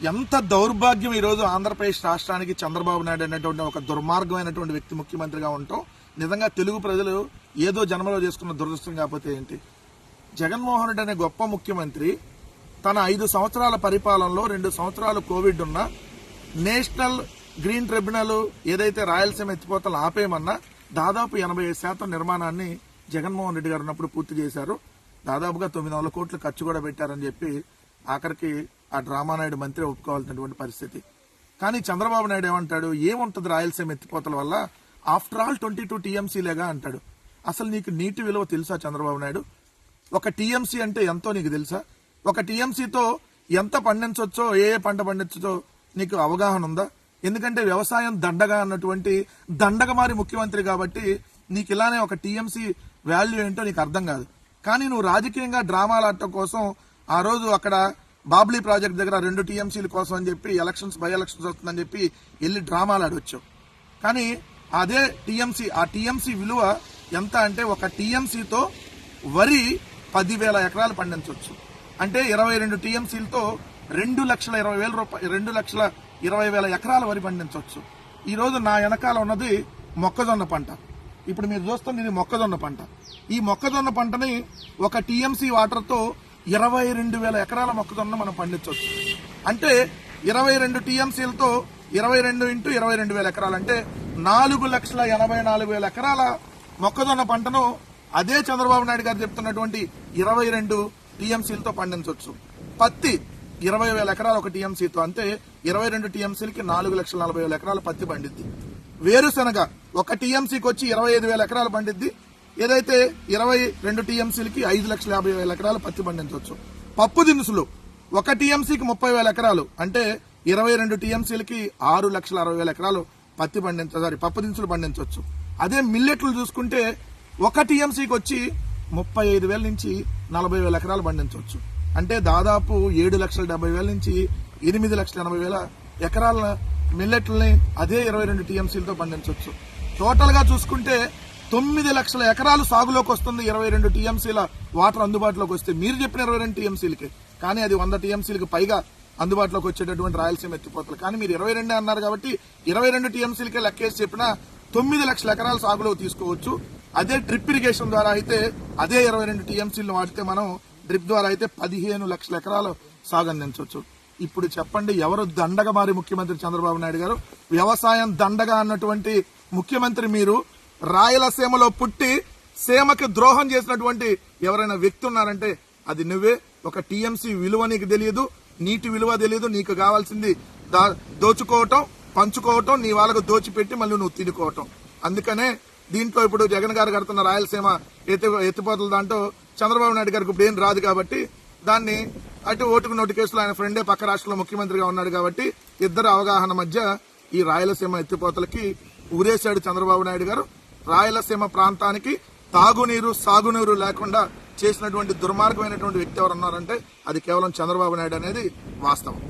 ఎంత దౌర్భాగ్యం ఈరోజు ఆంధ్రప్రదేశ్ రాష్ట్రానికి చంద్రబాబు నాయుడు అనేటువంటి ఒక దుర్మార్గమైనటువంటి వ్యక్తి ముఖ్యమంత్రిగా ఉండటం నిజంగా తెలుగు ప్రజలు ఏదో జన్మలో చేసుకున్న దురదృష్టం కాకపోతే ఏంటి? జగన్మోహన్ రెడ్డి అనే గొప్ప ముఖ్యమంత్రి తన ఐదు సంవత్సరాల పరిపాలనలో రెండు సంవత్సరాలు కోవిడ్ ఉన్న నేషనల్ గ్రీన్ ట్రిబ్యునల్ ఏదైతే రాయలసీమ ఎత్తిపోతలు ఆపేయమన్నా దాదాపు ఎనభై శాతం నిర్మాణాన్ని జగన్మోహన్ రెడ్డి గారు ఉన్నప్పుడు పూర్తి చేశారు. దాదాపుగా తొమ్మిది వందల కోట్లు ఖర్చు కూడా పెట్టారని చెప్పి ఆఖరికి ఆ డ్రామానాయుడు మంత్రి ఒప్పుకోవాల్సినటువంటి పరిస్థితి. కానీ చంద్రబాబు నాయుడు ఏమంటాడు? ఏముంటది రాయలసీమ ఎత్తిపోతల వల్ల? ఆఫ్టర్ ఆల్ ట్వంటీ టూ టీఎంసీలేగా అంటాడు. అసలు నీకు నీటి విలువ తెలుసా చంద్రబాబు నాయుడు? ఒక టీఎంసీ అంటే ఎంతో నీకు తెలుసా? ఒక టీఎంసీతో ఎంత పండించవచ్చో ఏ ఏ పంట పండించవచ్చో నీకు అవగాహన ఉందా? ఎందుకంటే వ్యవసాయం దండగా అన్నటువంటి దండగమారి ముఖ్యమంత్రి కాబట్టి నీకు ఇలానే ఒక టీఎంసీ వాల్యూ ఏంటో నీకు అర్థం కాదు. కానీ నువ్వు రాజకీయంగా డ్రామాలు ఆడటం కోసం ఆ రోజు అక్కడ బాబ్లీ ప్రాజెక్ట్ దగ్గర రెండు టీఎంసీల కోసం అని చెప్పి ఎలక్షన్స్ బై ఎలక్షన్స్ వస్తుందని చెప్పి వెళ్ళి డ్రామాలు ఆడొచ్చావు కానీ అదే టీఎంసీ ఆ టీఎంసీ విలువ ఎంత అంటే ఒక టీఎంసీతో వరి పదివేల ఎకరాలు పండించవచ్చు అంటే ఇరవై రెండు టీఎంసీలతో రెండు లక్షల ఇరవై వేల రూపాయలు రెండు లక్షల ఇరవై వేల ఎకరాల వరి పండించవచ్చు ఈరోజు నా వెనకాల ఉన్నది మొక్కజొన్న పంట. ఇప్పుడు మీరు చూస్తుంది ఇది మొక్కజొన్న పంట. ఈ మొక్కజొన్న పంటని ఒక టీఎంసీ వాటర్తో ఇరవై రెండు వేల ఎకరాల మొక్కజొన్న మనం పండించవచ్చు. అంటే ఇరవై రెండు టీఎంసీలతో ఇరవై రెండు ఇంటూ ఇరవై రెండు వేల ఎకరాలు అంటే నాలుగు లక్షల ఎనభై నాలుగు వేల ఎకరాల మొక్కజొన్న పంటను అదే చంద్రబాబు నాయుడు గారు చెప్తున్నటువంటి ఇరవై రెండు టీఎంసీలతో పండించవచ్చు. పత్తి ఇరవై వేల ఎకరాలు ఒక టీఎంసీతో అంటే ఇరవై రెండు టీఎంసీలకి నాలుగు లక్షల నలభై వేల ఎకరాల పత్తి పండిద్ది. వేరుశనగ ఒక టీఎంసీకి వచ్చి ఇరవై ఐదు వేల ఎకరాలు పండిద్ది. ఏదైతే ఇరవై రెండు టీఎంసీలకి ఐదు లక్షల యాభై వేల ఎకరాలు పత్తి పండించవచ్చు. పప్పు దినుసులు ఒక టీఎంసీకి ముప్పై వేల ఎకరాలు. అంటే ఇరవై రెండు టీఎంసీలకి ఆరు లక్షల అరవై వేల ఎకరాలు పత్తి పండించ సారీ పప్పు దినుసులు పండించవచ్చు. అదే మిల్లెట్లు చూసుకుంటే ఒక టీఎంసీకి వచ్చి ముప్పై ఐదు వేల నుంచి నలభై వేల ఎకరాలు పండించవచ్చు. అంటే దాదాపు ఏడు లక్షల డెబ్బై వేల నుంచి ఎనిమిది లక్షల ఎనభై వేల ఎకరాల మిల్లెట్లని అదే ఇరవై రెండు టీఎంసీలతో పండించవచ్చు. టోటల్గా చూసుకుంటే తొమ్మిది లక్షల ఎకరాలు సాగులోకి వస్తుంది ఇరవై రెండు టీఎంసీల వాటర్ అందుబాటులోకి వస్తే. మీరు చెప్పిన ఇరవై రెండు టీఎంసీలకి. కానీ అది వంద టీఎంసీలకు పైగా అందుబాటులోకి వచ్చేటటువంటి రాయలసీమ ఎత్తిపోతలు. కానీ మీరు ఇరవై రెండే అన్నారు కాబట్టి ఇరవై రెండు టీఎంసీలకే లెక్కేసి చెప్పిన తొమ్మిది లక్షల ఎకరాలు సాగులో తీసుకోవచ్చు. అదే డ్రిప్ ఇరిగేషన్ ద్వారా అయితే అదే ఇరవై రెండు టీఎంసీలను వాడితే మనం డ్రిప్ ద్వారా అయితే పదిహేను లక్షల ఎకరాలు సాగు అందించవచ్చు ఇప్పుడు చెప్పండి ఎవరు దండగా మారి ముఖ్యమంత్రి చంద్రబాబు నాయుడు గారు? వ్యవసాయం దండగా అన్నటువంటి ముఖ్యమంత్రి మీరు. రాయలసీమలో పుట్టి సీమకి ద్రోహం చేసినటువంటి ఎవరైనా వ్యక్తి ఉన్నారంటే అది నువ్వే. ఒక టీఎంసీ విలువ నీకు తెలియదు నీటి విలువ తెలియదు నీకు కావాల్సింది దోచుకోవటం పంచుకోవటం నీ వాళ్ళకు దోచిపెట్టి మళ్ళీ నువ్వు తినుకోవటం. అందుకనే దీంట్లో ఇప్పుడు జగన్ గారు కడుతున్న రాయలసీమ ఎత్తి ఎత్తిపోతల దాంట్లో చంద్రబాబు నాయుడు గారికి ఇప్పుడు ఏం రాదు కాబట్టి దాన్ని అటు ఓటుకు నోటు కేసులో ఆయన ఫ్రెండే పక్క రాష్ట్రంలో ముఖ్యమంత్రిగా ఉన్నాడు కాబట్టి ఇద్దరు అవగాహన మధ్య ఈ రాయలసీమ ఎత్తిపోతలకి ఊరేశాడు చంద్రబాబు నాయుడు గారు. రాయలసీమ ప్రాంతానికి తాగునీరు సాగునీరు లేకుండా చేసినటువంటి దుర్మార్గమైనటువంటి వ్యక్తి ఎవరు ఉన్నారంటే అది కేవలం చంద్రబాబు నాయుడు అనేది వాస్తవం.